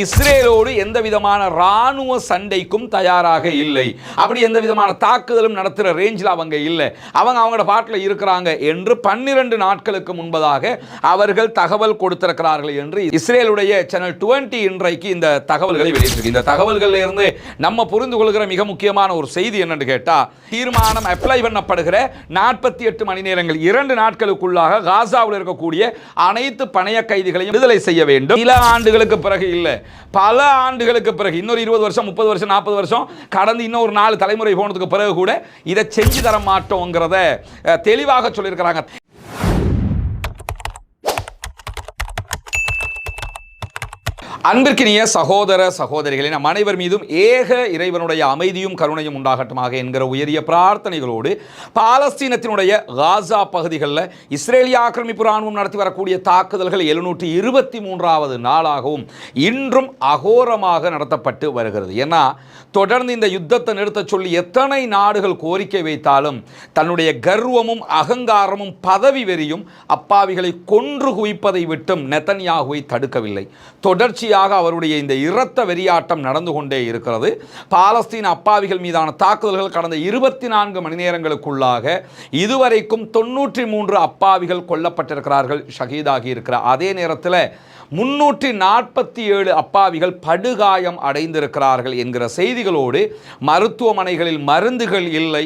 இஸ்ரேலோடு எந்த விதமான ராணுவ சண்டைக்கும் தயாராக இல்லை. அப்படி எந்த விதமான தாக்குதலும் நடத்துகிற ரேஞ்சில் அவங்க இல்லை. அவங்க அவங்களோட பாட்டில் இருக்கிறாங்க என்று பன்னிரண்டு நாட்களுக்கு முன்பதாக அவர்கள் தகவல் கொடுத்திருக்கிறார்கள் என்று இஸ்ரேலுடைய சேனல் டுவெண்ட்டி இன்றைக்கு இந்த தகவல்களை வெளியிட்டிருக்கு. இந்த தகவல்களில் இருந்து நம்ம புரிந்து கொள்கிற மிக முக்கியமான ஒரு செய்தி என்னன்னு கேட்டால் தீர்மானம் அப்ளை பண்ணப்படுகிற நாற்பத்தி எட்டு மணி நேரங்கள் இரண்டு நாட்களுக்குள்ளாக காசாவில் இருக்கக்கூடிய அனைத்து பணைய கைதிகளையும் விடுதலை செய்ய வேண்டும். சில ஆண்டுகளுக்கு பிறகு இல்லை. பல ஆண்டுகளுக்கு பிறகு இன்னொரு இருபது வருஷம் முப்பது வருஷம் நாற்பது வருஷம் கடந்து இன்னொரு நாலு தலைமுறை போனதுக்கு பிறகு கூட இதை செஞ்சு தர மாட்டோங்கிறத தெளிவாக சொல்லியிருக்கிறாங்க. அன்பிற்கினிய சகோதர சகோதரிகளே நம் அனைவர் மீதும் ஏக இறைவனுடைய அமைதியும் கருணையும் உண்டாகட்டுமாக என்கிற உயரிய பிரார்த்தனைகளோடு பாலஸ்தீனத்தினுடைய காசா பகுதிகளில் இஸ்ரேலிய ஆக்கிரமிப்பு ராணுவம் நடத்தி வரக்கூடிய தாக்குதல்கள் எழுநூற்றி இருபத்தி மூன்றாவது நாளாகவும் இன்றும் அகோரமாக நடத்தப்பட்டு வருகிறது. ஏன்னா தொடர்ந்து இந்த யுத்தத்தை நிறுத்தச் சொல்லி எத்தனை நாடுகள் கோரிக்கை வைத்தாலும் தன்னுடைய கர்வமும் அகங்காரமும் பதவி வெறியும் அப்பாவிகளை கொன்று குவிப்பதை விட்டும் நெத்தன்யாகுவை தடுக்கவில்லை. தொடர்ச்சி தொடர்ச்சியாக அவருடைய இந்த இரத்த வெறியாட்டம் நடந்து கொண்டே இருக்கிறது. பாலஸ்தீன் அப்பாவிகள் மீதான தாக்குதல்கள் கடந்த இருபத்தி நான்கு மணி நேரங்களுக்குள்ளாக இதுவரைக்கும் தொன்னூற்றி மூன்று அப்பாவிகள் கொல்லப்பட்டிருக்கிறார்கள் ஷஹீதாகி இருக்கிறார். அதே நேரத்தில் முன்னூற்றி நாற்பத்தி ஏழு அப்பாவிகள் படுகாயம் அடைந்திருக்கிறார்கள் என்கிற செய்திகளோடு மருத்துவமனைகளில் மருந்துகள் இல்லை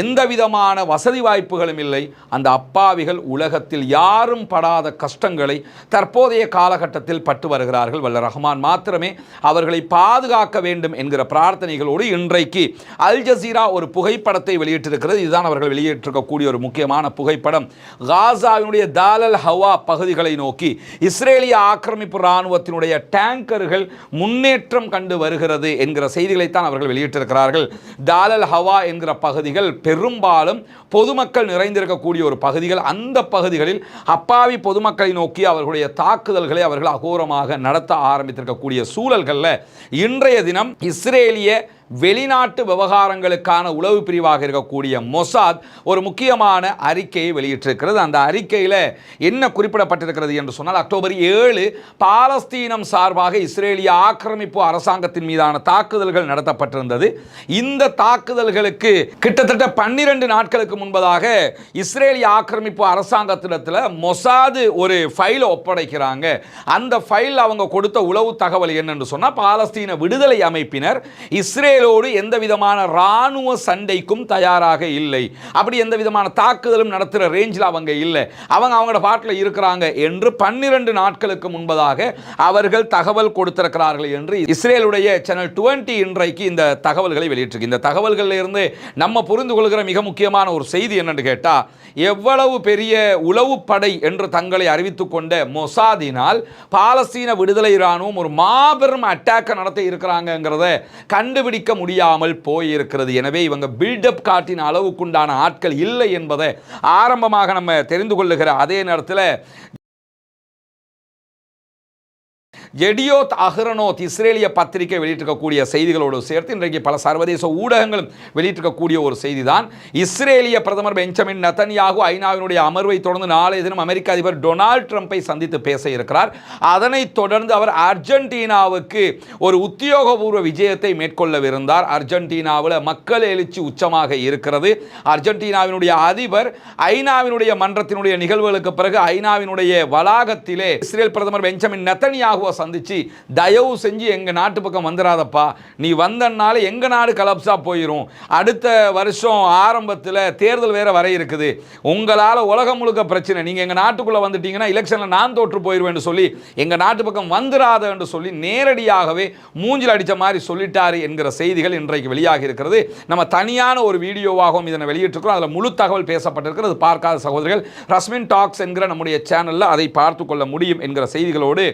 எந்த விதமான வசதி வாய்ப்புகளும் இல்லை. அந்த அப்பாவிகள் உலகத்தில் யாரும் படாத கஷ்டங்களை தற்போதைய காலகட்டத்தில் பட்டு வருகிறார்கள். வல்ல ரஹ்மான் மாத்திரமே அவர்களை பாதுகாக்க வேண்டும் என்கிற பிரார்த்தனைகளோடு இன்றைக்கு அல் ஜசீரா ஒரு புகைப்படத்தை வெளியிட்டிருக்கிறது. இதுதான் அவர்கள் வெளியிட்டிருக்கக்கூடிய ஒரு முக்கியமான புகைப்படம். காசாவினுடைய தாலல் ஹவா பகுதிகளை நோக்கி இஸ்ரேலிய ஆக்கிரமிப்பு இராணுவத்தினுடைய டேங்கர்கள் முன்னேற்றம் கண்டு வருகிறது என்கிற செய்திகளைத்தான் அவர்கள் வெளியிட்டிருக்கிறார்கள். தாலல் ஹவா என்கிற பகுதிகள் பெரும்பாலும் பொதுமக்கள் நிறைந்திருக்கக்கூடிய ஒரு பகுதிகள். அந்த பகுதிகளில் அப்பாவி பொதுமக்களை நோக்கி அவர்களுடைய தாக்குதல்களை அவர்கள் அகோரமாக நடத்த ஆரம்பித்திருக்கக்கூடிய சூழல்களில் இன்றைய தினம் இஸ்ரேலிய வெளிநாட்டு விவகாரங்களுக்கான உளவு பிரிவாக இருக்கக்கூடிய மொசாத் ஒரு முக்கியமான அறிக்கையை வெளியிட்டிருக்கிறது. அந்த அறிக்கையில் என்ன குறிப்பிடப்பட்டிருக்கிறது என்று சொன்னால் அக்டோபர் ஏழு பாலஸ்தீனம் சார்பாக இஸ்ரேலிய ஆக்கிரமிப்பு அரசாங்கத்தின் மீதான தாக்குதல்கள் நடத்தப்பட்டிருந்தது. இந்த தாக்குதல்களுக்கு கிட்டத்தட்ட பன்னிரண்டு நாட்களுக்கு முன்பதாக இஸ்ரேலிய ஆக்கிரமிப்பு அரசாங்கத்திடத்தில் மொசாது ஒரு ஃபைலை ஒப்படைக்கிறாங்க. அந்த ஃபைல் அவங்க கொடுத்த உளவு தகவல் என்னென்று சொன்னால் பாலஸ்தீன விடுதலை அமைப்பினர் இஸ்ரேல் இஸ்ரேலோடு எந்த விதமான இராணுவ சண்டைக்கும் தயாராக இல்லை. அப்படி எந்த விதமான தாக்குதலும் நடத்துகிற ரேஞ்சில் அவங்க இல்லை. அவங்க அவங்களோட பாட்டில் இருக்கிறாங்க என்று பன்னிரண்டு நாட்களுக்கு முன்பதாக அவர்கள் தகவல் கொடுத்திருக்கிறார்கள் என்று இஸ்ரேலுடைய சேனல் டுவெண்ட்டி இன்றைக்கு இந்த தகவல்களை வெளியிட்டிருக்கு. இந்த தகவல்களில் இருந்து நம்ம புரிந்து கொள்கிற மிக முக்கியமான ஒரு செய்தி என்னன்னு கேட்டால் எவ்வளவு பெரிய உளவுப்படை என்று தங்களை அறிவித்துக் கொண்ட மொசாதினால் பாலஸ்தீன விடுதலை இராணுவம் ஒரு மாபெரும் அட்டாக்கை நடத்த கண்டுபிடி கண்டுபிடிக்க முடியாமல் போயிருக்கிறது. எனவே இவங்க பில்டப் காட்டின அளவுக்குண்டான ஆட்கள் இல்லை என்பதை ஆரம்பமாக நம்ம தெரிந்து கொள்ளுகிற அதே நேரத்தில் எடியோத் அஹ்ரனோத் இஸ்ரேலிய பத்திரிகை வெளியிட்டிருக்கக்கூடிய செய்திகளோடு சேர்த்து இன்றைக்கு பல சர்வதேச ஊடகங்களும் வெளியிட்டிருக்கக்கூடிய ஒரு செய்தி தான் இஸ்ரேலிய பிரதமர் பெஞ்சமின் நத்தன்யாகு ஐநாவினுடைய அமர்வை தொடர்ந்து நாளைய தினம் அமெரிக்க அதிபர் டொனால்ட் ட்ரம்ப்பை சந்தித்து பேச இருக்கிறார். அதனைத் தொடர்ந்து அவர் அர்ஜென்டினாவுக்கு ஒரு உத்தியோகபூர்வ விஜயத்தை மேற்கொள்ளவிருந்தார். அர்ஜென்டினாவில் மக்கள் எழுச்சி உச்சமாக இருக்கிறது. அர்ஜென்டினாவினுடைய அதிபர் ஐநாவினுடைய மன்றத்தினுடைய நிகழ்வுகளுக்கு பிறகு ஐநாவினுடைய வளாகத்திலே இஸ்ரேல் பிரதமர் பெஞ்சமின் நத்தன்யாகுவை சந்தித்து தயவு செஞ்சு எங்க நாட்டு பக்கம் வந்துடாதப்பா நீ வந்தனால எங்க நாடு கலப்ஸாக போயிடும் அடுத்த வருஷம் ஆரம்பத்தில் தேர்தல் வேற வர இருக்குது. உங்களால் உலகம் முழுக்க பிரச்சனை. நீங்க எங்க நாட்டுக்குள்ளே வந்துட்டீங்கன்னா எலெக்ஷன்ல நான் தோற்று போயிடுவேன் சொல்லி எங்க நாட்டு பக்கம் வந்துடாத என்று சொல்லி நேரடியாகவே மூஞ்சில் அடிச்ச மாதிரி சொல்லிட்டார் என்கிற செய்திகள் இன்றைக்கு வெளியாகி இருக்கிறது. நம்ம தனியான ஒரு வீடியோவாகவும் இதனை வெளியிட்டிருக்கிறோம். அதில் முழு தகவல் பேசப்பட்டிருக்கிறது. பார்க்காத சகோதரர்கள் ரஸ்மின் டாக்ஸ் என்கிற நம்முடைய சேனலில் அதை பார்த்து கொள்ள முடியும் என்கிற செய்திகளோடு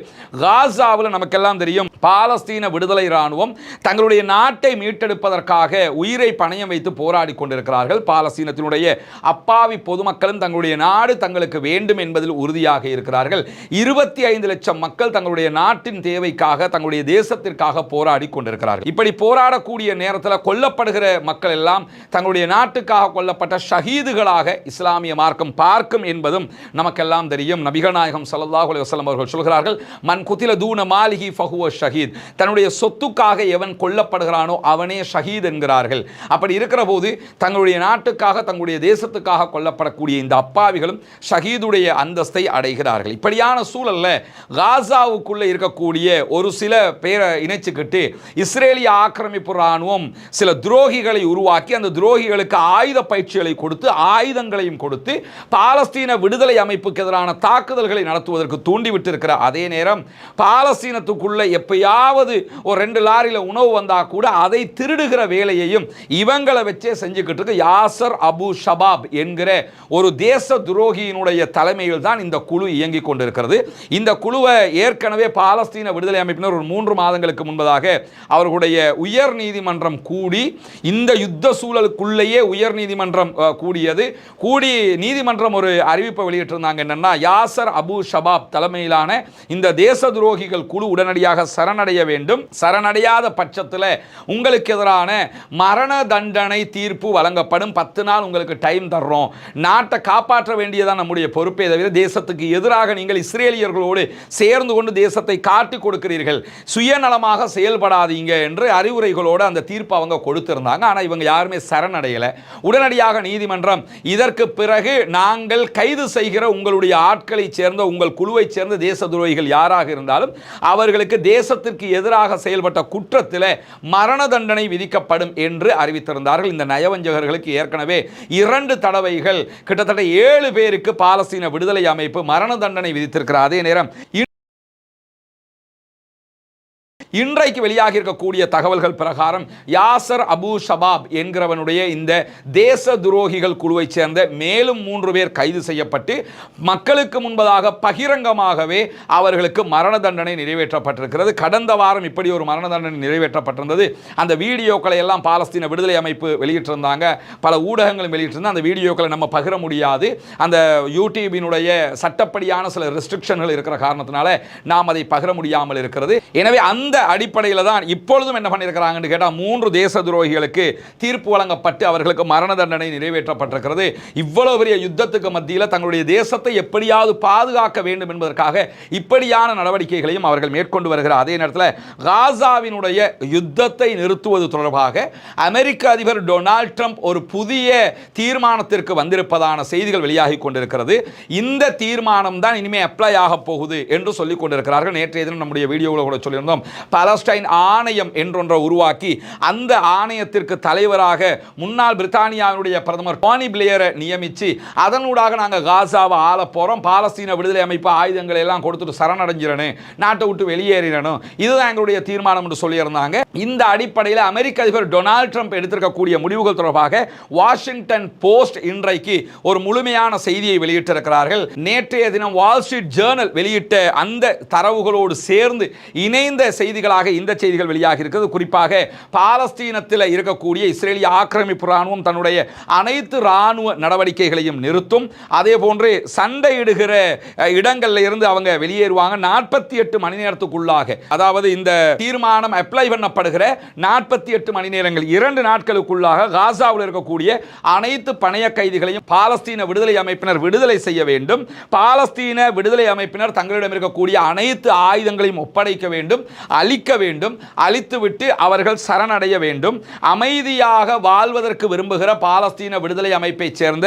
காசாவில் நமக்கெல்லாம் தெரியும். பாலஸ்தீன விடுதலை இராணுவம் தங்களுடைய நாட்டை மீட்டெடுப்பதற்காக உயிரை பணயம் வைத்து போராடி கொண்டிருக்கிறார்கள். பாலஸ்தீனத்தினுடைய அப்பாவி பொதுமக்களும் தங்களுடைய நாடு தங்களுக்கு வேண்டும் என்பதில் உறுதியாக இருக்கிறார்கள். இருபத்தி ஐந்து லட்சம் மக்கள் தங்களுடைய நாட்டின் தேவைக்காக தங்களுடைய தேசத்திற்காக போராடி கொண்டிருக்கிறார்கள். இப்படி போராடக்கூடிய நேரத்தில் கொல்லப்படுகிற மக்கள் எல்லாம் தங்களுடைய நாட்டுக்காக கொல்லப்பட்ட ஷஹீதுகளாக இஸ்லாமிய மார்க்கம் பார்க்கும் என்பதும் நமக்கெல்லாம் தெரியும். நபிகள் நாயகம் ஸல்லல்லாஹு அவர்கள் சொல்கிறார்கள் மண் குத்தில தூன மாலிகி ஃபஹுவ ஷஹீத். தன்னுடைய சொத்துக்காக எவன் கொல்லப்படுகிறானோ அவனே ஷஹீத் என்கிறார்கள். அப்படி இருக்கிற போது தங்களுடைய நாட்டுக்காக தங்களுடைய தேசத்துக்காக கொல்லப்படக்கூடிய இந்த அப்பாவிகளும் ஷஹீதுடைய அந்தஸ்தை அடைகிறார்கள். இப்படியான சூழல்ல காசாவுக்குள்ளே இருக்கக்கூடிய ஒரு சில பேரை இணைச்சிக்கிட்டு இஸ்ரேலிய ஆக்கிரமிப்பு ராணுவம் சில துரோகிகளை உருவாக்கி அந்த துரோகிகளுக்கு ஆயுத பயிற்சிகளை கொடுத்து ஆயுதங்களையும் கொடுத்து பாலஸ்தீன விடுதலை அமைப்புக்கு எதிரான தாக்குதல்களை நடத்துவதற்கு தூண்டிவிட்டிருக்கிற அதே நேரம் பா பாலஸ்தீனத்துக்குள்ளே எப்பயாவது ஒரு ரெண்டு லாரியில் உணவு வந்தால் கூட அதை திருடுகிற வேலையையும் இவங்களை வச்சே செஞ்சுக்கிட்டு இருக்கு யாசர் அபு ஷபாப் என்கிற ஒரு தேச துரோகியினுடைய தலைமையில் தான் இந்த குழு இயங்கிக் கொண்டிருக்கிறது. இந்த குழுவை ஏற்கனவே பாலஸ்தீன விடுதலை அமைப்பினர் ஒரு மூன்று மாதங்களுக்கு முன்பதாக அவர்களுடைய உயர் நீதிமன்றம் கூடி இந்த யுத்த சூழலுக்குள்ளேயே உயர் நீதிமன்றம் கூடியது. கூடி நீதிமன்றம் ஒரு அறிவிப்பை வெளியிட்டிருந்தாங்க என்னென்னா யாசர் அபு ஷபாப் தலைமையிலான இந்த தேச துரோகி நீதிபதிகள் குழு உடனடியாக சரணடைய வேண்டும். சரணடையாத பட்சத்தில் உங்களுக்கு எதிரான மரண தண்டனை தீர்ப்பு வழங்கப்படும். பத்து நாள் உங்களுக்கு டைம் தர்றோம். நாட்டை காப்பாற்ற வேண்டியதான் நம்முடைய பொறுப்பே தவிர தேசத்துக்கு எதிராக நீங்கள் இஸ்ரேலியர்களோடு சேர்ந்து கொண்டு தேசத்தை காட்டிக் கொடுக்கிறீர்கள். சுயநலமாக செயல்படாதீங்க என்று அறிவுரைகளோடு அந்த தீர்ப்பு அவங்க கொடுத்திருந்தாங்க. ஆனால் இவங்க யாருமே சரணடையலை. உடனடியாக நீதிமன்றம் இதற்கு பிறகு நாங்கள் கைது செய்கிற உங்களுடைய ஆட்களை சேர்ந்த உங்கள் குழுவைச் சேர்ந்த தேச துரோகிகள் யாராக இருந்தாலும் அவர்களுக்கு தேசத்திற்கு எதிராக செயல்பட்ட குற்றத்தில் மரண தண்டனை விதிக்கப்படும் என்று அறிவித்திருந்தார்கள். இந்த நயவஞ்சகர்களுக்கு ஏற்கனவே இரண்டு தடவைகள் கிட்டத்தட்ட ஏழு பேருக்கு பாலஸ்தீன விடுதலை அமைப்பு மரண தண்டனை விதித்திருக்கிற அதே நேரம் இன்றைக்கு வெளியாகி இருக்கக்கூடிய தகவல்கள் பிரகாரம் யாசர் அபு ஷபாப் என்கிறவனுடைய இந்த தேச துரோகிகள் குழுவைச் சேர்ந்த மேலும் மூன்று பேர் கைது செய்யப்பட்டு மக்களுக்கு முன்பதாக பகிரங்கமாகவே அவர்களுக்கு மரண தண்டனை நிறைவேற்றப்பட்டிருக்கிறது. கடந்த வாரம் இப்படி ஒரு மரண தண்டனை நிறைவேற்றப்பட்டிருந்தது. அந்த வீடியோக்களை எல்லாம் பாலஸ்தீன விடுதலை அமைப்பு வெளியிட்டிருந்தாங்க. பல ஊடகங்களும் வெளியிட்டிருந்தாங்க அந்த வீடியோக்களை நம்ம பகிர முடியாது. அந்த யூடியூபினுடைய சட்டப்படியான சில ரெஸ்ட்ரிக்ஷன்கள் இருக்கிற காரணத்தினால நாம் அதை பகிர முடியாமல் இருக்கிறது. எனவே அந்த அடிப்படையில் தான் இப்பொழுதும் என்ன பண்ணியிருக்கிறாங்கன்னு கேட்டால் மூன்று தேச துரோகிகளுக்கு தீர்ப்பு வழங்கப்பட்டு அவர்களுக்கு மரண தண்டனை நிறைவேற்றப்பட்டிருக்கிறது. இவ்வளவு பெரிய யுத்தத்துக்கு மத்தியில் தங்களுடைய தேசத்தை எப்படியாவது பாதுகாக்க வேண்டும் என்பதற்காக இப்படியான நடவடிக்கைகளையும் அவர்கள் மேற்கொண்டு வருகிறார். அதே நேரத்தில் காசாவினுடைய யுத்தத்தை நிறுத்துவது தொடர்பாக அமெரிக்க அதிபர் டொனால்ட் ட்ரம்ப் ஒரு புதிய தீர்மானத்திற்கு வந்திருப்பதான செய்திகள் வெளியாகி கொண்டிருக்கிறது. இந்த தீர்மானம் தான் இனிமேல் அப்ளை ஆக போகுது என்று சொல்லிக் கொண்டிருக்கிறார்கள். நேற்றைய தினம் நம்முடைய வீடியோவில் கூட சொல்லியிருந்தோம். பலஸ்டைன் ஆணையம் என்றொன்றை உருவாக்கி அந்த ஆணையத்திற்கு தலைவராக முன்னாள் பிரித்தானியாவினுடைய பிரதமர் டோனி பிளேயரை நியமித்து அதனூடாக நாங்கள் காசாவை ஆள போகிறோம் பாலஸ்தீன விடுதலை அமைப்பு ஆயுதங்களை எல்லாம் கொடுத்துட்டு சரணடைஞ்சிடணும் நாட்டை விட்டு வெளியேறிடணும் இதுதான் எங்களுடைய தீர்மானம் என்று சொல்லியிருந்தாங்க. இந்த அடிப்படையில் அமெரிக்க அதிபர் டொனால்ட் ட்ரம்ப் எடுத்திருக்கக்கூடிய முடிவுகள் தொடர்பாக வாஷிங்டன் போஸ்ட் இன்றைக்கு ஒரு முழுமையான செய்தியை வெளியிட்டிருக்கிறார்கள். நேற்றைய தினம் வால் ஸ்ட்ரீட் ஜேர்னல் வெளியிட்ட அந்த தரவுகளோடு சேர்ந்து இணைந்த செய்தி செய்திகளாக இந்த செய்திகள் வெளியாகி இருக்கிறது. குறிப்பாக பாலஸ்தீனத்தில் இருக்கக்கூடிய இஸ்ரேலிய ஆக்கிரமிப்பு ராணுவம் தன்னுடைய அனைத்து ராணுவ நடவடிக்கைகளையும் நிறுத்தும். அதே போன்று சண்டையிடுகிற இடங்களில் இருந்து அவங்க வெளியேறுவாங்க. நாற்பத்தி எட்டு மணி நேரத்துக்குள்ளாக. அதாவது இந்த தீர்மானம் அப்ளை பண்ணப்படுகிற நாற்பத்தி எட்டு மணி நேரங்கள் இரண்டு நாட்களுக்குள்ளாக காசாவில் இருக்கக்கூடிய அனைத்து பணைய கைதிகளையும் பாலஸ்தீன விடுதலை அமைப்பினர் விடுதலை செய்ய வேண்டும். பாலஸ்தீன விடுதலை அமைப்பினர் தங்களிடம் இருக்கக்கூடிய அனைத்து ஆயுதங்களையும் ஒப்படைக்க வேண்டும். அல் அழிக்க வேண்டும் அழித்துவிட்டு அவர்கள் சரணடைய வேண்டும். அமைதியாக வாழ்வதற்கு விரும்புகிற பாலஸ்தீன விடுதலை அமைப்பைச் சேர்ந்த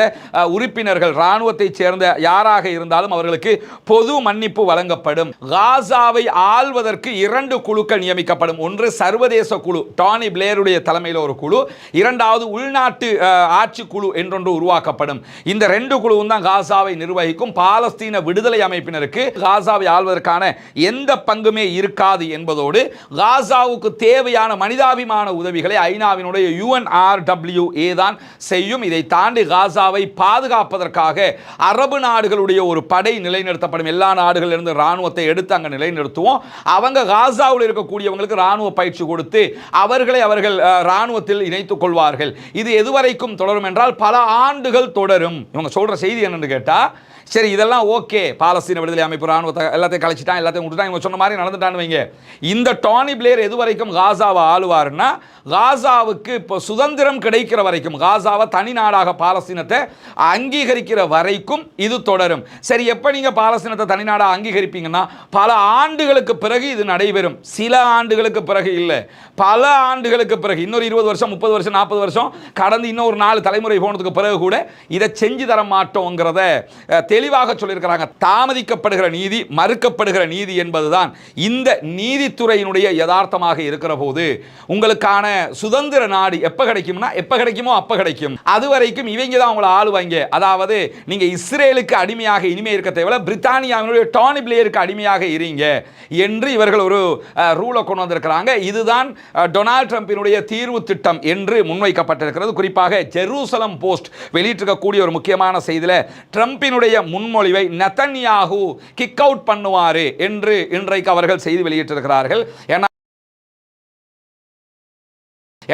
உறுப்பினர்கள் இராணுவத்தைச் சேர்ந்த யாராக இருந்தாலும் அவர்களுக்கு பொது மன்னிப்பு வழங்கப்படும். காசாவை ஆள்வதற்கு இரண்டு குழுக்கள் நியமிக்கப்படும். ஒன்று சர்வதேச குழு டானி பிளேருடைய தலைமையில் ஒரு குழு இரண்டாவது உள்நாட்டு ஆட்சி குழு என்றொன்று உருவாக்கப்படும். இந்த ரெண்டு குழுவும் தான் காசாவை நிர்வகிக்கும். பாலஸ்தீன விடுதலை அமைப்பினருக்கு காசாவை ஆள்வதற்கான எந்த பங்குமே இருக்காது என்பதோடு காசாவுக்கு தேவையான மனிதாபிமான உதவிகளை ஐநாவினுடைய யுஎன்ஆர்டபிள்யூஏ தான் செய்யும். இதை தாண்டி காசாவை பாதுகாப்பதற்காக அரபு நாடுகளுடைய ஒரு படை நிலைநிறுத்தப்படும். எல்லா நாடுகளிலிருந்து இராணுவத்தை எடுத்து அங்கே நிலைநிறுத்துவோம். அவங்க காசாவில் இருக்கக்கூடியவங்களுக்கு இராணுவ பயிற்சி கொடுத்து அவர்களை அவர்கள் இராணுவத்தில் இணைத்துக் கொள்வார்கள். இது எதுவரைக்கும் தொடரும் என்றால் பல ஆண்டுகள் தொடரும். இவங்க சொல்கிற செய்தி என்னென்னு கேட்டால் சரி இதெல்லாம் ஓகே. பாலஸ்தீன விடுதலை அமைப்பு ராணுவத்தை எல்லாத்தையும் கழிச்சிட்டான் எல்லாத்தையும் விட்டுட்டான். இவங்க சொன்ன மாதிரி நடந்துட்டான்னு வைங்க. இந்த டானி பிளேயர் எது வரைக்கும் காசாவை ஆளுவாருன்னா காசாவுக்கு இப்போ சுதந்திரம் கிடைக்கிற வரைக்கும் காசாவை தனி நாடாக பாலஸ்தீனத்தை அங்கீகரிக்கிற வரைக்கும் இது தொடரும். சரி எப்போ நீங்கள் பாலஸ்தீனத்தை தனி நாடாக அங்கீகரிப்பீங்கன்னா பல ஆண்டுகளுக்கு பிறகு இது நடைபெறும். சில ஆண்டுகளுக்கு பிறகு இல்லை. பல ஆண்டுகளுக்கு பிறகு இன்னொரு இருபது வருஷம் முப்பது வருஷம் நாற்பது வருஷம் கடந்து இன்னொரு நாலு தலைமுறை போனதுக்கு பிறகு கூட இதை செஞ்சு தர மாட்டோங்கிறத அஹ், தெளிவாக சொல்லியிருக்கிறாங்க. தாமதிக்கப்படுகிற நீதி மறுக்கப்படுகிற நீதி என்பதுதான் இந்த நீதித்துறையினுடைய யதார்த்தமாக இருக்கிற போது உங்களுக்கான சுதந்திர நாடு எப்போ கிடைக்கும்னா எப்போ கிடைக்குமோ அப்போ கிடைக்கும். அது வரைக்கும் இவங்க தான் உங்களை ஆளுவாங்க. அதாவது நீங்கள் இஸ்ரேலுக்கு அடிமையாக இனிமே இருக்க தேவையில்ல பிரித்தானியாவினுடைய டானி பிளேயருக்கு அடிமையாக இருங்க என்று இவர்கள் ஒரு ரூலை கொண்டு வந்திருக்கிறாங்க. இதுதான் டொனால்ட் ட்ரம்பினுடைய தீர்வு திட்டம் என்று முன்வைக்கப்பட்டிருக்கிறது. குறிப்பாக ஜெருசலம் போஸ்ட் வெளியிட்டிருக்கக்கூடிய ஒரு முக்கியமான செய்தியில் ட்ரம்பினுடைய முன்மொழிவை நெத்தன்யாகு கிக் அவுட் பண்ணுவாரு என்று இன்றைக்கு அவர்கள் செய்தி வெளியிட்டிருக்கிறார்கள். ஏன்னா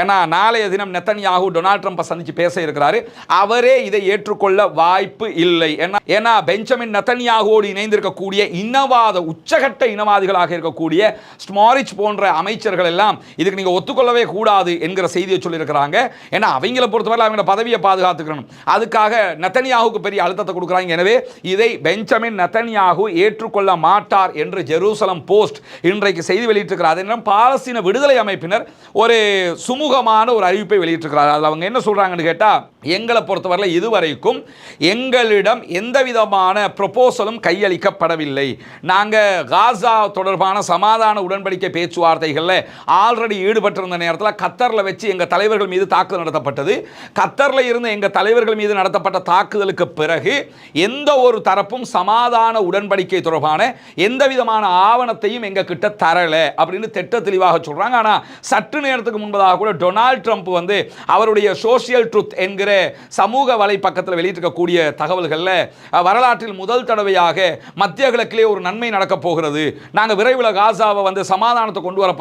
ஏன்னா நாளைய தினம் நெத்தன்யாகு டொனால்ட் ட்ரம்ப்பை சந்திச்சு பேச இருக்கிறாரு. அவரே இதை ஏற்றுக்கொள்ள வாய்ப்பு இல்லை. ஏன்னா ஏன்னா பெஞ்சமின் நெத்தன்யாகுவோடு இணைந்திருக்கக்கூடிய இனவாத உச்சகட்ட இனவாதிகளாக இருக்கக்கூடிய ஸ்மாரிச் போன்ற அமைச்சர்கள் எல்லாம் இதுக்கு நீங்கள் ஒத்துக்கொள்ளவே கூடாது என்கிற செய்தியை சொல்லியிருக்கிறாங்க. ஏன்னா அவங்கள பொறுத்தவரை அவங்கள பதவியை பாதுகாத்துக்கணும். அதுக்காக நெத்தன்யாகுக்கு பெரிய அழுத்தத்தை கொடுக்குறாங்க. எனவே இதை பெஞ்சமின் நெத்தன்யாகு ஏற்றுக்கொள்ள மாட்டார் என்று ஜெருசலம் போஸ்ட் இன்றைக்கு செய்தி வெளியிட்டிருக்கிறார். அதே நேரம் பாலஸ்தீன விடுதலை அமைப்பினர் ஒரு சுமு சுமூகமான ஒரு அறிவிப்பை வெளியிட்டிருக்கிறார். அதில் அவங்க என்ன சொல்றாங்கன்னு கேட்டால் எங்களை பொறுத்தவரையில் இதுவரைக்கும் எங்களிடம் எந்த விதமான ப்ரொபோசலும் கையளிக்கப்படவில்லை. நாங்கள் காசா தொடர்பான சமாதான உடன்படிக்கை பேச்சுவார்த்தைகளில் ஆல்ரெடி ஈடுபட்டிருந்த நேரத்தில் கத்தரில் வச்சு எங்கள் தலைவர்கள் மீது தாக்குதல் நடத்தப்பட்டது. கத்தரில் இருந்து எங்கள் தலைவர்கள் மீது நடத்தப்பட்ட தாக்குதலுக்கு பிறகு எந்த ஒரு தரப்பும் சமாதான உடன்படிக்கை தொடர்பான எந்த விதமான ஆவணத்தையும் எங்கள் கிட்ட தரலை அப்படின்னு திட்ட தெளிவாக சொல்கிறாங்க ஆனால் சற்று நேரத்துக்கு முன்பதாக கூட டொனால்ட் ட்ரம்ப் வந்து அவருடைய சோஷியல் ட்ருத் என்கிற சமூக வலைப்பக்கத்தில் வெளியிட்டிருக்கக்கூடிய தகவல்களில் வரலாற்றில் முதல் தடவையாக மத்திய கிழக்கிலே ஒரு நன்மை நடக்க போகிறது. நாங்கள் விரைவில் காசாவை வந்து சமாதானத்தை கொண்டு வர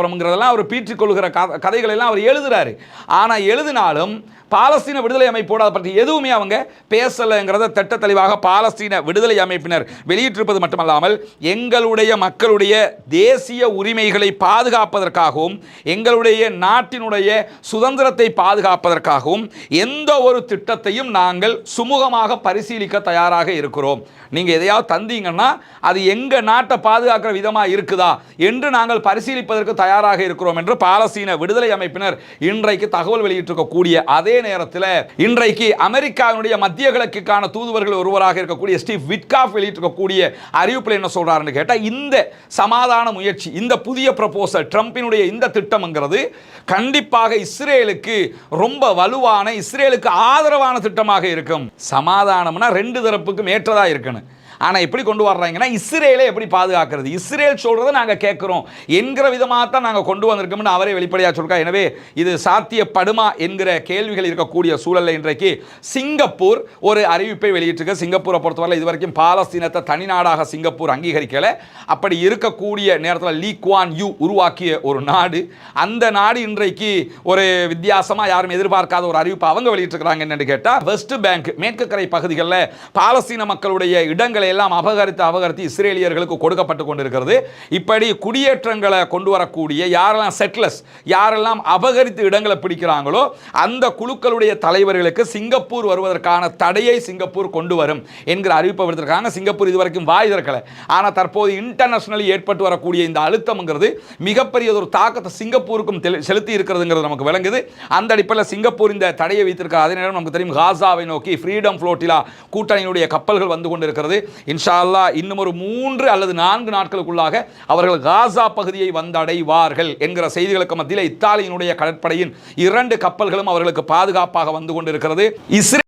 அவர் பீற்றிக்கொள்கிற கதைகள் எல்லாம் அவர் எழுதுறாரு. ஆனால் எழுதினாலும் பாலஸ்தீன விடுதலை அமைப்போடு அதை பற்றி எதுவுமே அவங்க பேசலைங்கிறத திட்ட தெளிவாக பாலஸ்தீன விடுதலை அமைப்பினர் வெளியிட்டிருப்பது மட்டுமல்லாமல் எங்களுடைய மக்களுடைய தேசிய உரிமைகளை பாதுகாப்பதற்காகவும் எங்களுடைய நாட்டினுடைய சுதந்திரத்தை பாதுகாப்பதற்காகவும் எந்த ஒரு திட்டத்தையும் நாங்கள் சுமூகமாக பரிசீலிக்க தயாராக இருக்கிறோம். நீங்கள் எதையாவது தந்தீங்கன்னா அது எங்கள் நாட்டை பாதுகாக்கிற விதமா இருக்குதா என்று நாங்கள் பரிசீலிப்பதற்கு தயாராக இருக்கிறோம் என்று பாலஸ்தீன விடுதலை அமைப்பினர் இன்றைக்கு தகவல் வெளியிட்டிருக்கக்கூடிய அதே நேரத்தில் இன்றைக்கு அமெரிக்காவினுடைய மத்திய கிழக்குக்கான தூதுவர்கள் ஒருவராக இருக்கக்கூடிய ஸ்டீவ் விட்காஃப் வெளியிட்டிருக்கக்கூடிய அறிவிப்பில் என்ன சொல்கிறாருன்னு கேட்டால் இந்த சமாதான முயற்சி இந்த புதிய ப்ரப்போசல் ட்ரம்பினுடைய இந்த திட்டம்ங்கிறது கண்டிப்பாக இஸ்ரேலுக்கு ரொம்ப வலுவான இஸ்ரேலுக்கு ஆதரவான திட்டமாக இருக்கும். சமாதானம்னா ரெண்டு தரப்புக்கும் ஏற்றதாக இருக்கணும். ஆனால் எப்படி கொண்டு வர்றாங்கன்னா இஸ்ரேலை எப்படி பாதுகாக்கிறது? இஸ்ரேல் சொல்கிறத நாங்கள் கேட்குறோம். என்கிற விதமாக தான் நாங்கள் கொண்டு வந்திருக்கோம்னு அவரே வெளிப்படையாக சொல்கிறார் எனவே இது சாத்தியப்படுமா என்கிற கேள்விகள் இருக்கக்கூடிய சூழலில் இன்றைக்கு சிங்கப்பூர் ஒரு அறிவிப்பை வெளியிட்டிருக்கு. சிங்கப்பூரை பொறுத்தவரை இதுவரைக்கும் பாலஸ்தீனத்தை தனிநாடாக சிங்கப்பூர் அங்கீகரிக்கலை. அப்படி இருக்கக்கூடிய நேரத்தில் லீ குவான் யூ உருவாக்கிய ஒரு நாடு. அந்த நாடு இன்றைக்கு ஒரு வித்தியாசமாக யாரும் எதிர்பார்க்காத ஒரு அறிவிப்பு அவங்க வெளியிட்டிருக்கிறாங்க என்னன்னு கேட்டால் வெஸ்ட் பேங்க் மேற்கு கரை பகுதிகளில் பாலஸ்தீன மக்களுடைய இடங்களை எல்லாம் அபகரித்து அபகரித்து இஸ்ரேலியர்களுக்கு கொடுக்கப்பட்டு கொண்டிருக்கிறது. இப்படி குடியேற்றங்களை கொண்டு வரக்கூடிய யாரெல்லாம் செட்லஸ் யாரெல்லாம் அபகரித்து இடங்களை பிடிக்கிறாங்களோ அந்த குழுக்களுடைய தலைவர்களுக்கு சிங்கப்பூர் வருவதற்கான தடையை சிங்கப்பூர் கொண்டு வரும் என்கிற அறிவிப்பை விடுத்திருக்காங்க. சிங்கப்பூர் இதுவரைக்கும் வாய் திறக்கலை. ஆனால் தற்போது இன்டர்நேஷனலி ஏற்பட்டு வரக்கூடிய இந்த அழுத்தம்ங்கிறது மிகப்பெரிய ஒரு தாக்கத்தை சிங்கப்பூருக்கும் செலுத்தி இருக்கிறதுங்கிறது நமக்கு விளங்குது. அந்த அடிப்படையில் சிங்கப்பூர் இந்த தடையை வைத்திருக்க அதே நேரம் நமக்கு தெரியும் காசாவை நோக்கி ஃப்ரீடம் ஃப்ளோட்டிலா கூட்டணியினுடைய கப்பல்கள் வந்து கொண்டிருக்கிறது. இன்ஷா அல்லா இன்னும் ஒரு மூன்று அல்லது நான்கு நாட்களுக்குள்ளாக அவர்கள் காசா பகுதியை வந்தடைவார்கள் என்கிற செய்திகளுக்கு மத்தியில் இத்தாலியினுடைய கடற்படையின் இரண்டு கப்பல்களும் அவர்களுக்கு பாதுகாப்பாக வந்து கொண்டிருக்கிறது. இஸ்ரே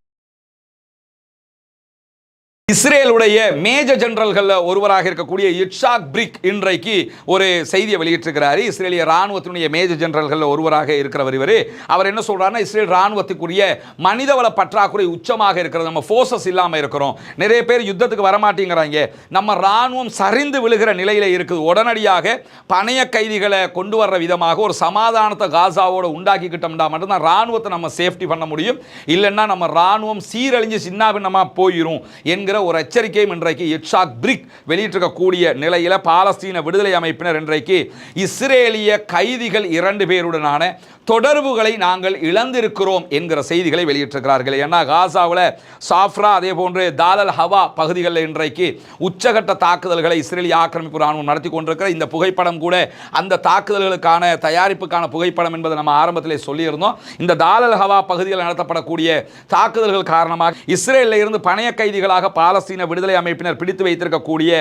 இஸ்ரேலுடைய மேஜர் ஜெனரல்களில் ஒருவராக இருக்கக்கூடிய இட்ஷாக் பிரிக் இன்றைக்கு ஒரு செய்தியை வெளியிட்டிருக்கிறாரு. இஸ்ரேலிய ராணுவத்தினுடைய மேஜர் ஜெனரல்களில் ஒருவராக இருக்கிறவர் இவர். அவர் என்ன சொல்கிறாருன்னா இஸ்ரேல் ராணுவத்துக்குரிய மனிதவள பற்றாக்குறை உச்சமாக இருக்கிறது. நம்ம ஃபோர்ஸஸ் இல்லாமல் இருக்கிறோம். நிறைய பேர் யுத்தத்துக்கு வரமாட்டேங்கிறாங்க. நம்ம ராணுவம் சரிந்து விழுகிற நிலையில் இருக்குது. உடனடியாக பணைய கைதிகளை கொண்டு வர்ற விதமாக ஒரு சமாதானத்தை காசாவோடு உண்டாக்கிக்கிட்டோம்னா மட்டும்தான் ராணுவத்தை நம்ம சேஃப்டி பண்ண முடியும். இல்லைன்னா நம்ம ராணுவம் சீரழிஞ்சு சின்னாபின்னமாக போயிடும் என்கிற ஒரு எச்சரிக்கையும் இன்றைக்கு இட்ஷாக் பிரிக் வெளியிட்டிருக்கக்கூடிய நிலையில் பாலஸ்தீன விடுதலை அமைப்பினர் இன்றைக்கு இஸ்ரேலிய கைதிகள் இரண்டு பேருடனான தொடர்புகளை நாங்கள் இழந்திருக்கிறோம் என்கிற செய்திகளை வெளியிட்டிருக்கிறார்கள். ஏன்னா காசாவில் சாஃப்ரா அதே போன்று தாலல் ஹவா பகுதிகளில் இன்றைக்கு உச்சகட்ட தாக்குதல்களை இஸ்ரேலிய ஆக்கிரமிப்பு ராணுவம் நடத்தி கொண்டிருக்கிற இந்த புகைப்படம் கூட அந்த தாக்குதல்களுக்கான தயாரிப்புக்கான புகைப்படம் என்பதை நம்ம ஆரம்பத்திலே சொல்லியிருந்தோம். இந்த தாலல் ஹவா பகுதிகளில் நடத்தப்படக்கூடிய தாக்குதல்கள் காரணமாக இஸ்ரேலில் இருந்து பணைய கைதிகளாக பாலஸ்தீன விடுதலை அமைப்பினர் பிடித்து வைத்திருக்கக்கூடிய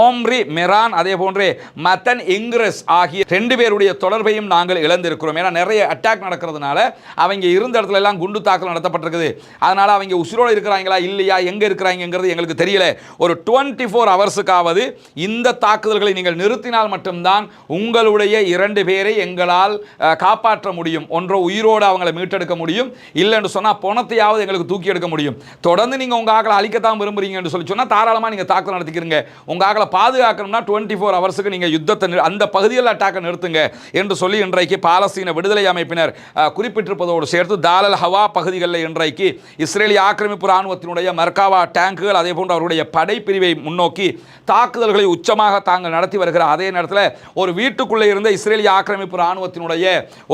ஓம்ரி மெரான் அதே போன்று மத்தன் இங்கிரஸ் ஆகிய ரெண்டு பேருடைய தொடர்பையும் நாங்கள் இழந்திருக்கிறோம். ஏன்னா நிறைய அட்டாக் நடக்கிறதுனால அவங்க இருந்த இடத்துல எல்லாம் குண்டு தாக்கல் நடத்தப்பட்டிருக்குது. அதனால் அவங்க உசுரோடு இருக்கிறாங்களா இல்லையா எங்கே இருக்கிறாங்கிறது எங்களுக்கு தெரியல. ஒரு டுவெண்ட்டி ஃபோர் ஹவர்ஸுக்காவது இந்த தாக்குதல்களை நீங்கள் நிறுத்தினால் மட்டும்தான் உங்களுடைய இரண்டு பேரை எங்களால் காப்பாற்ற முடியும். ஒன்றோ உயிரோடு அவங்கள மீட்டெடுக்க முடியும். இல்லைன்னு சொன்னால் பணத்தையாவது எங்களுக்கு தூக்கி எடுக்க முடியும். தொடர்ந்து நீங்கள் உங்கள் ஆக்களை அழிக்கத்தான் போகிறீங்கன்னு சொல்லி சொன்னால் தாராளமாக நீங்கள் தாக்குதல் நடத்திக்கிறீங்க. உங்கள் ஆகலை பாதுகாக்கணும்னா டுவெண்ட்டி ஃபோர் ஹவர்ஸுக்கு நீங்கள் யுத்தத்தை அந்த பகுதியில் அட்டாக்கை நிறுத்துங்க என்று சொல்லி இன்றைக்கு பாலஸ்தீன விடுதலை அமைப்பினர் குறிப்பிட்டிருப்பதோடு சேர்த்து தாலல் ஹவா பகுதிகளில் இன்றைக்கு இஸ்ரேலிய ஆக்கிரமிப்பு இராணுவத்தினுடைய மர்காவா டேங்குகள் அதே போன்று அவருடைய படைப்பிரிவை முன்னோக்கி தாக்குதல்களை உச்சமாக தாங்கள் நடத்தி வருகிற அதே நேரத்தில் ஒரு வீட்டுக்குள்ளே இருந்த இஸ்ரேலிய ஆக்கிரமிப்பு இராணுவத்தினுடைய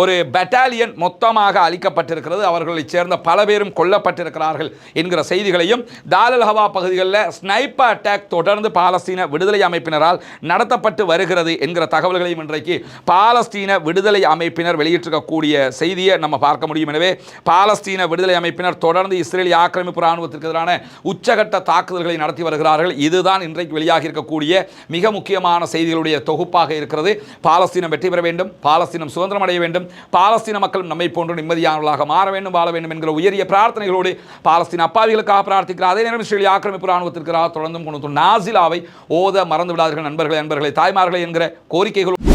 ஒரு பெட்டாலியன் மொத்தமாக அளிக்கப்பட்டிருக்கிறது அவர்களைச் சேர்ந்த பல பேரும் கொல்லப்பட்டிருக்கிறார்கள் என்கிற செய்திகளையும் தாலல் ஹவா பகுதிகளில் ஸ்னைப்பர் அட்டாக் தொடர்ந்து பாலஸ்தீன விடுதலை அமைப்பினரால் நடத்தப்பட்டு வருகிறது என்கிற தகவல்களையும் இன்றைக்கு பாலஸ்தீன விடுதலை அமைப்பினர் வெளியிட்டிருக்கக்கூடிய செய்தியை நம்ம பார்க்க முடியும். எனவே பாலஸ்தீன விடுதலை அமைப்பினர் தொடர்ந்து இஸ்ரேலிய ஆக்கிரமிப்பு ராணுவத்திற்கு எதிரான உச்சகட்ட தாக்குதல்களை நடத்தி வருகிறார்கள். இதுதான் இன்றைக்கு வெளியாகி இருக்கக்கூடிய மிக முக்கியமான செய்திகளுடைய தொகுப்பாக இருக்கிறது. பாலஸ்தீனம் வெற்றி பெற வேண்டும். பாலஸ்தீனம் சுதந்திரம் அடைய வேண்டும். பாலஸ்தீன மக்கள் நம்மை போன்று நிம்மதியானவர்களாக மாற வேண்டும் வாழ வேண்டும் என்கிற உயரிய பிரார்த்தனைகளோடு பாலஸ்தீன அப்பாவிகளுக்காக பிரார்த்திக்கிறார். அதே நேரம் இஸ்ரேலிய ஆக்கிரமிப்பு ராணுவத்திற்கு தொடர்ந்தும் கொண்டு நாசிலாவை ஓத மறந்து விடாதீர்கள் நண்பர்களே நண்பர்களே தாய்மார்களே என்கிற கோரிக்கைகள்